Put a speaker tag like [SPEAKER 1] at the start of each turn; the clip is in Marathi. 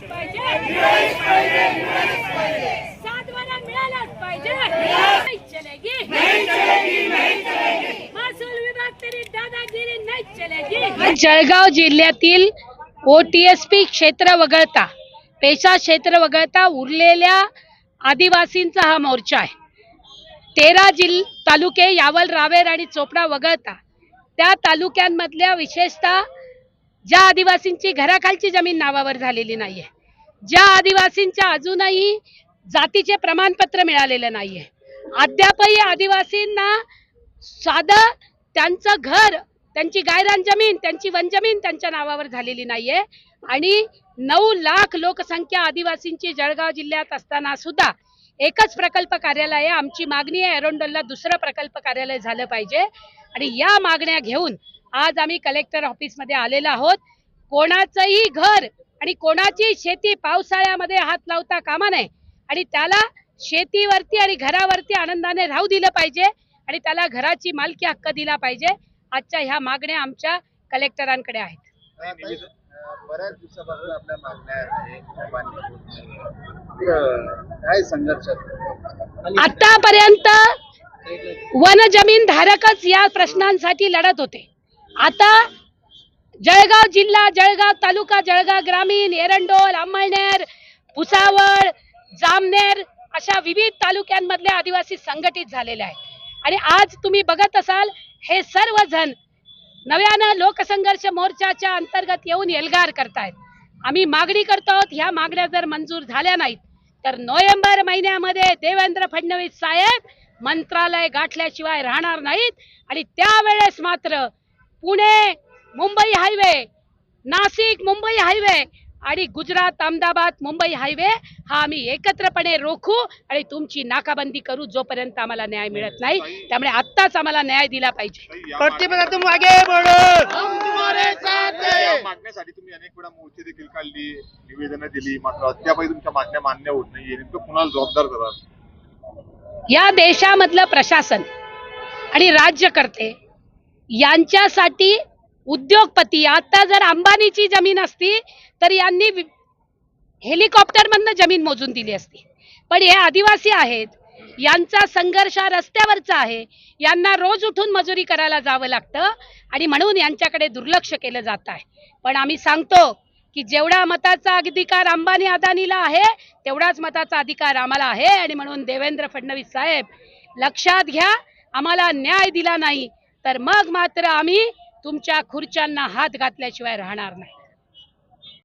[SPEAKER 1] पाहिजे. जळगाव जिल्ह्यातील ओ टी एस पी क्षेत्र वगळता पेशा क्षेत्र वगळता उरलेल्या आदिवासींचा हा मोर्चा आहे. तेरा जिल तालुके यावल रावेर आणि चोपडा वगळता त्या तालुक्यांमधल्या विशेषतः ज्या आदिवासींची घराखालची जमीन नावावर झालेली नाहीये ज्या आदिवासींच्या अजूनही जातीचे प्रमाणपत्र मिळालेलं नाहीये अद्यापही आदिवासींना साधं त्यांचं घर त्यांची गायरान जमीन त्यांची वनजमीन त्यांच्या नावावर झालेली नाहीये आणि नऊ लाख लोकसंख्या आदिवासींची जळगाव जिल्ह्यात असताना सुद्धा एकच प्रकल्प कार्यालय आहे. आमची मागणी आहे एरोंडलला दुसरं प्रकल्प कार्यालय झालं पाहिजे. आणि या मागण्या घेऊन आज आम्ही कलेक्टर ऑफिसमध्ये आलेलो आहोत. कोणाचंही घर आणि कोणाची शेती पावसाळ्यामध्ये हात लावता कामा नये. आणि त्याला शेतीवरती आणि घरावरती आनंदाने राहू दिलं पाहिजे. आणि त्याला घराची मालकी हक्क दिला पाहिजे. आजच्या ह्या मागण्या आमच्या कलेक्टरांकडे आहेत.
[SPEAKER 2] बऱ्याच दिवसापासून आपल्या मागण्या काय संघर्ष?
[SPEAKER 1] आतापर्यंत वन जमीन धारकच या प्रश्नांसाठी लढत होते. आता जळगाव जिल्हा जळगाव तालुका जळगाव ग्रामीण एरंडोल अंमळनेर भुसावळ जामनेर अशा विविध तालुक्यांमधले आदिवासी संघटित झालेले आहेत. आणि आज तुम्ही बघत असाल हे सर्वजण नव्यानं लोकसंघर्ष मोर्चाच्या अंतर्गत येऊन एल्गार करतायत. आम्ही मागणी करतो आहोत ह्या मागण्या जर मंजूर झाल्या नाहीत तर नोव्हेंबर महिन्यामध्ये देवेंद्र फडणवीस साहेब मंत्रालय गाठल्याशिवाय राहणार नाहीत आणि त्यावेळेस मात्र पुणे मुंबई हायवे नाशिक मुंबई हायवे आणि गुजरात अहमदाबाद मुंबई हायवे हा आम्ही एकत्रपणे रोखू आणि तुमची नाकाबंदी करू जोपर्यंत आम्हाला न्याय मिळत नाही. त्यामुळे आत्ताच आम्हाला न्याय दिला पाहिजे.
[SPEAKER 2] या मागण्यासाठी तुम्ही अनेक वेळा मोर्चे देखील काढली निवेदनं दिली मात्र अद्यापही तुमच्या मागण्या मान्य होत नाहीये नेमकं कुणाला जबाबदार धरा
[SPEAKER 1] या देशामधलं प्रशासन आणि राज्यकर्ते यांच्यासाठी उद्योगपती आता जर अंबानीची जमीन असती तर यांनी हेलिकॉप्टरमधनं जमीन मोजून दिली असती. पण हे आदिवासी आहेत. यांचा संघर्ष रस्त्यावरचा आहे. यांना रोज उठून मजुरी करायला जावं लागतं आणि म्हणून यांच्याकडे दुर्लक्ष केलं जात आहे. पण आम्ही सांगतो की जेवढा मताचा अधिकार अंबानी अदानीला आहे तेवढाच मताचा अधिकार आम्हाला आहे आणि म्हणून देवेंद्र फडणवीस साहेब लक्षात घ्या आम्हाला न्याय दिला नाही. तर मग मात्र आम्ही तुमच्या खुर्च्यांना हात घातल्याशिवाय राहणार नाही.